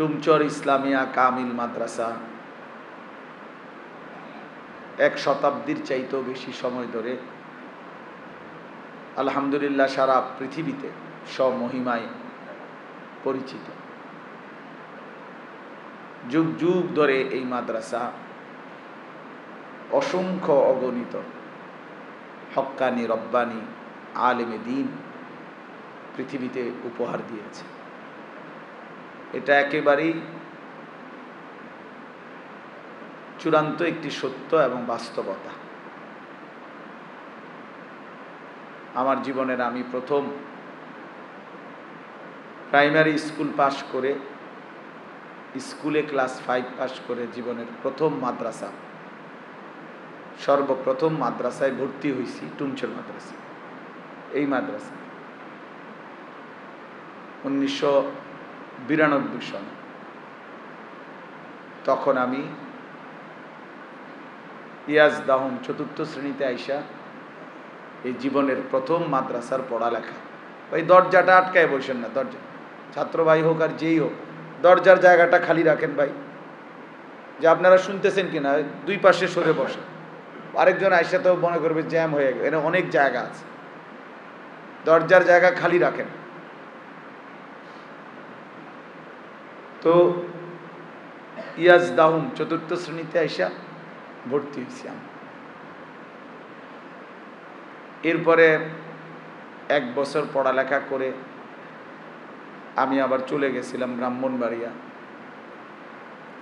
টুমচর ইসলামিয়া কামিল মাদ্রাসা। এক শতাব্দীর চাইতেও বেশি সময় ধরে আলহামদুলিল্লাহ সারা পৃথিবীতে স্বমহিমায় পরিচিত। যুগ যুগ ধরে এই মাদ্রাসা অসংখ্য অগণিত হক্কানি রব্বানি আলেমে দিন পৃথিবীতে উপহার দিয়েছে। এটা একেবারেই চূড়ান্ত একটি সত্য এবং বাস্তবতা। আমার জীবনের আমি প্রথম প্রাইমারি স্কুল পাশ করে, স্কুলে ক্লাস ফাইভ পাশ করে জীবনের প্রথম মাদ্রাসা, সর্বপ্রথম মাদ্রাসায় ভর্তি হয়েছি, টুমচর মাদ্রাসা, এই মাদ্রাসা। উনিশশো বিরানব্বই সন। তখন আমি ইয়াজ দাহম চতুর্থ শ্রেণীতে আইসা এই জীবনের প্রথম মাদ্রাসার পড়ালেখা। ওই দরজাটা আটকায় বসেন না, দরজা। ছাত্র ভাই হোক আর যেই হোক, দরজার জায়গাটা খালি রাখেন ভাই। যে আপনারা শুনতেছেন কিনা দুই পাশে সরে বসে আরেকজন আইসা তো মনে করবে জ্যাম হয়ে গেল অনেক জায়গা আছে। দরজার জায়গা খালি রাখেন। তো ইয়াজ দাহুম চতুর্থ শ্রেণীতে আইসা ভর্তি হয়েছি আমি এরপরে এক বছর পড়ালেখা করে আমি আবার চলে গেছিলাম ব্রাহ্মণবাড়িয়া।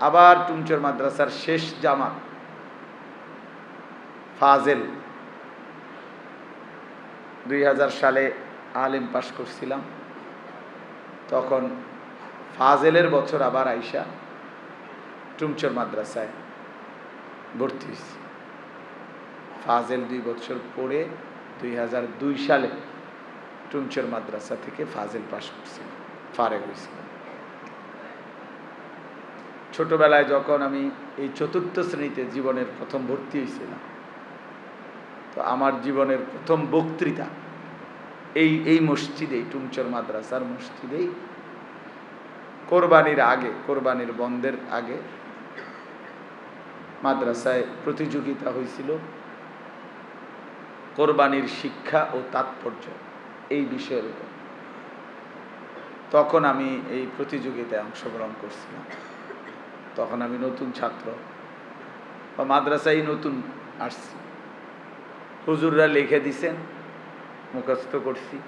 আবার টুমচর মাদ্রাসার শেষ জামাত, ফাজেল, দুই হাজার সালে আলেম পাশ করছিলাম। তখন ফাজেলের বছর আবার আইসা টুমচর মাদ্রাসায় ভর্তি হয়েছি ফাজেল দুই বছর পরে দুই হাজার দুই সালে টুমচর মাদ্রাসা থেকে ফাজেল পাশ করছিলাম ফারেক হয়েছিলাম ছোটবেলায় যখন আমি এই চতুর্থ শ্রেণীতে জীবনের প্রথম ভর্তি হয়েছিলাম তো আমার জীবনের প্রথম বক্তৃতা এই এই মসজিদেই, টুমচর মাদ্রাসার মসজিদেই কোরবানির আগে, কোরবানির বন্ধের আগে মাদ্রাসায় প্রতিযোগিতা হয়েছিল। কোরবানির শিক্ষা ও তাৎপর্য এই বিষয়ের উপর। তখন আমি এই প্রতিযোগিতায় অংশগ্রহণ করছিলাম। তখন আমি নতুন ছাত্র বা মাদ্রাসায় নতুন আসছি। হুজুররা লিখে দিছেন, মুখস্থ করছি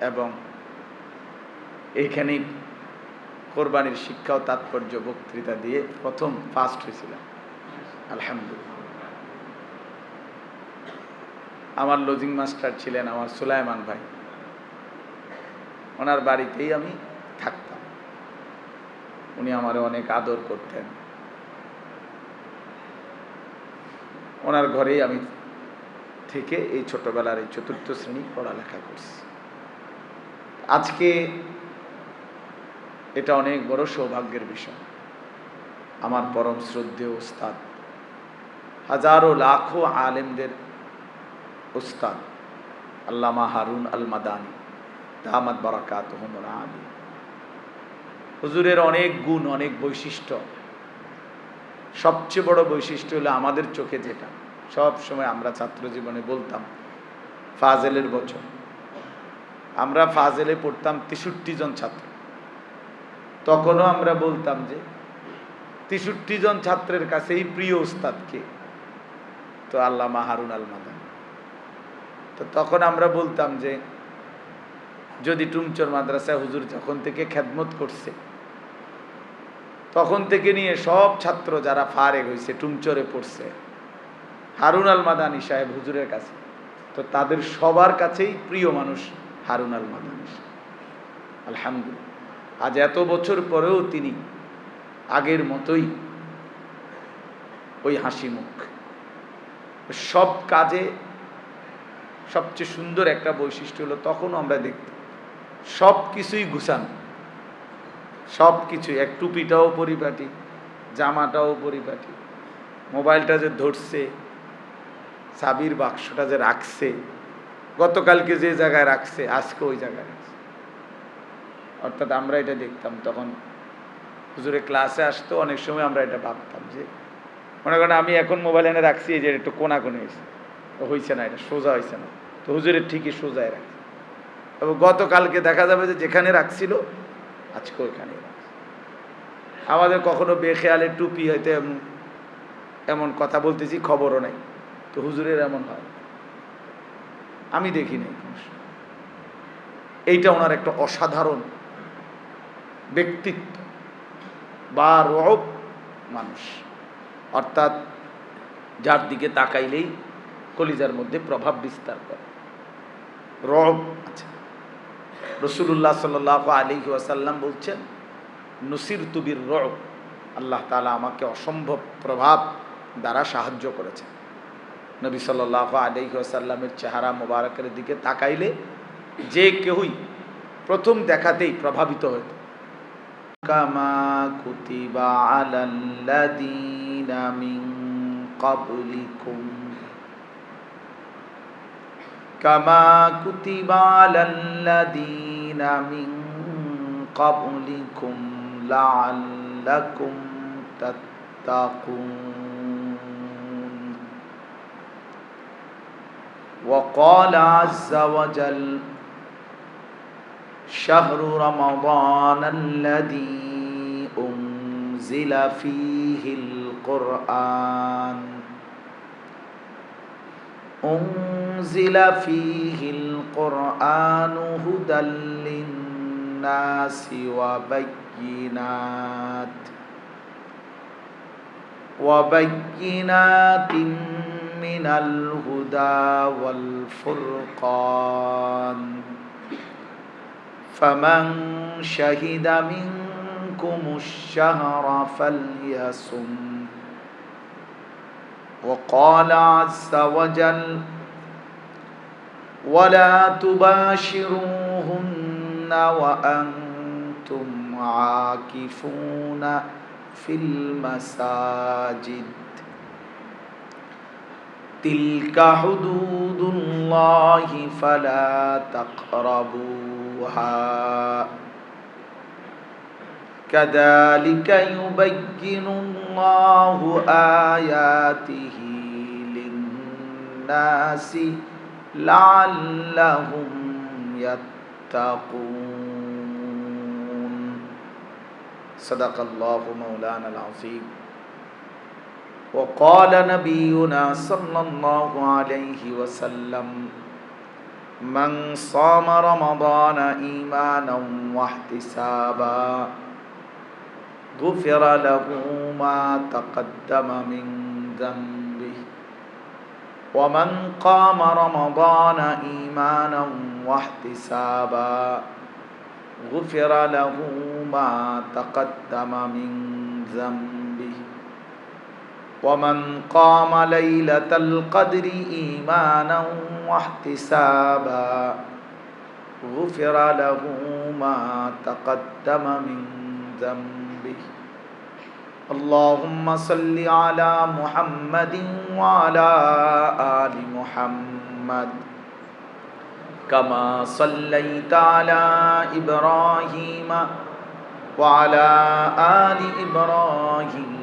এবং এইখানেই কোরবানির শিক্ষা ও তাৎপর্য বক্তৃতা দিয়ে প্রথম ফার্স্ট হয়েছিলাম। আলহামদুলিল্লাহ। আমার লজিং মাস্টার ছিলেন আমার সুলাইমান ভাই। ওনার বাড়িতেই আমি থাকতাম। উনি আমার অনেক আদর করতেন। ওনার ঘরেই আমি থেকে এই ছোটবেলার এই চতুর্থ শ্রেণি পড়ালেখা করছি। আজকে এটা অনেক বড় সৌভাগ্যের বিষয়। আমার পরম শ্রদ্ধেয় ওস্তাদ হাজারো লাখো আলেমদের ওস্তাদ আল্লামা হারুন আল মাদানি দামাদ বারাকাত আলী। হুজুরের অনেক গুণ, অনেক বৈশিষ্ট্য। সবচেয়ে বড় বৈশিষ্ট্য হলো আমাদের চোখে যেটা। সব সময় আমরা ছাত্র জীবনে বলতাম, ফাজেলের বছর আমরা ফাজেলে পড়তাম তেষট্টি জন ছাত্র। তখনও আমরা বলতাম যে তেষট্টি জন ছাত্রের কাছেই প্রিয় উস্তাদকে তো আল্লামা হারুন আল মাদান। তো তখন আমরা বলতাম যে যদি টুমচর মাদ্রাসায় হুজুর যখন থেকে খ্যাদমত করছে, তখন থেকে নিয়ে সব ছাত্র যারা ফারেক হয়েছে টুমচরে পড়ছে, হারুন আল মাদানি সাহেব হুজুরের কাছে, তো তাদের সবার কাছেই প্রিয় মানুষ হারুন আল মাদানি আলহামদুলিল্লাহ। আজ এত বছর পরেও তিনি আগের মতোই ওই হাসি মুখ। সব কাজে সবচেয়ে সুন্দর একটা বৈশিষ্ট্য হলো তখনও আমরা দেখতাম সব কিছুই গুছানো। সব কিছুই, এক টুপিটাও পরিপাটি, জামাটাও পরিপাটি, মোবাইলটা যে ধরছে, চাবির বাক্সটা যে রাখছে, গতকালকে যে জায়গায় রাখছে, আজকে ওই জায়গায় রাখছে। অর্থাৎ আমরা এটা দেখতাম তখন। হুজুরে ক্লাসে আসতো, অনেক সময় আমরা এটা ভাবতাম যে, মনে করেন আমি এখন মোবাইল এনে রাখছি যে একটু কোনা কোনে হয়েছে হয়েছে না এটা, সোজা হয়েছে না। তো হুজুরের ঠিকই সোজায় রাখছে। এবং গতকালকে দেখা যাবে যে যেখানে রাখছিল, আজকে ওইখানে আমাদের কখনো বেখেয়ালে টুপি হয়তো এমন এমন কথা বলতেছি, খবরও নাই। তো হুজুরের এমন হয়। আমি দেখি নাই। এইটা ওনার একটা অসাধারণ ব্যক্তিত্ব বা রব মানুষ। অর্থাৎ যার দিকে তাকাইলেই কলিজার মধ্যে প্রভাব বিস্তার করে। রব আচ্ছা। রসুল্লাহ সাল আলী ওয়াসাল্লাম বলছেন নসির তুবির রব। আল্লাহ তালা আমাকে অসম্ভব প্রভাব দ্বারা সাহায্য করেছেন। নবী সাল্লাহ আলী ওয়াসাল্লামের চেহারা মোবারকের দিকে তাকাইলে যে কেউই প্রথম দেখাতেই প্রভাবিত كما كتب على الذين من قبلكم. كما كتب على الذين من قبلكم لعلكم تتقون. وقال عز وجل شهر رمضان الذي أنزل فيه القرآن. أنزل فيه القرآن هدى للناس وبينات وبينات من الهدى والفرقان. فمن شهد منكم الشهر فليصم. وقال عز وجل ولا تباشروهن وأنتم عاكفون في المساجد. تلك حدود الله فلا تقربوها كذلك يبين الله آياته للناس لعلهم يتقون. صدق الله مولانا العظيم. وقال نبينا صلى الله عليه وسلم من صام رمضان إيمانا واحتسابا غفر له ما تقدم من ذنبه. ومن قام رمضان إيمانا واحتسابا غفر له ما تقدم من ذنبه. ومن قام ليلة القدر إيمانا واحتسابا غفر له ما تقدم من ذنبه اللهم صل على محمد وعلى آل محمد كما صليت على إبراهيم وعلى آل إبراهيم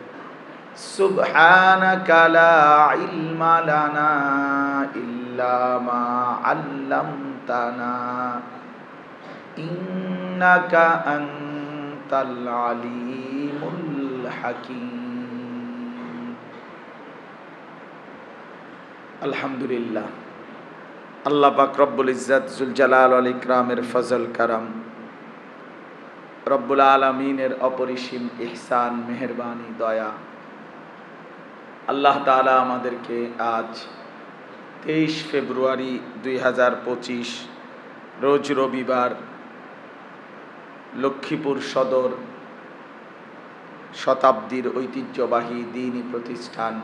سبحانك لا علم لنا إلا ما علمتنا إنك أنت العليم الحكيم الحمد لله আল্লাহ পাক রব্বুল ইজ্জাত জুল জালাল আল ইকরামের ফজল কারাম রব্বুল আলমিনের অপরিসীম ইহসান মেহরবানি দয়া আল্লাহ তালা আমাদেরকে আজ তেইশ ফেব্রুয়ারি দুই হাজার পঁচিশ, রোজ রবিবার লক্ষ্মীপুর সদর শতাব্দীর ঐতিহ্যবাহী দিনই প্রতিষ্ঠান,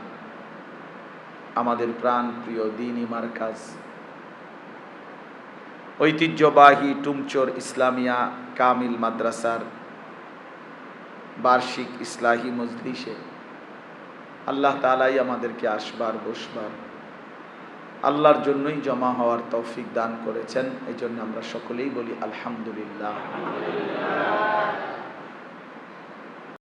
আমাদের প্রাণ প্রিয় দিনই মার্কাজ। ঐতিহ্যবাহী টুমচোর ইসলামিয়া কামিল মাদ্রাসার বার্ষিক ইসলাহী মজলিসে আল্লাহ তালাই আমাদেরকে আসবার, বসবার, আল্লাহর জন্যই জমা হওয়ার তৌফিক দান করেছেন। এই জন্য আমরা সকলেই বলি আলহামদুলিল্লাহ।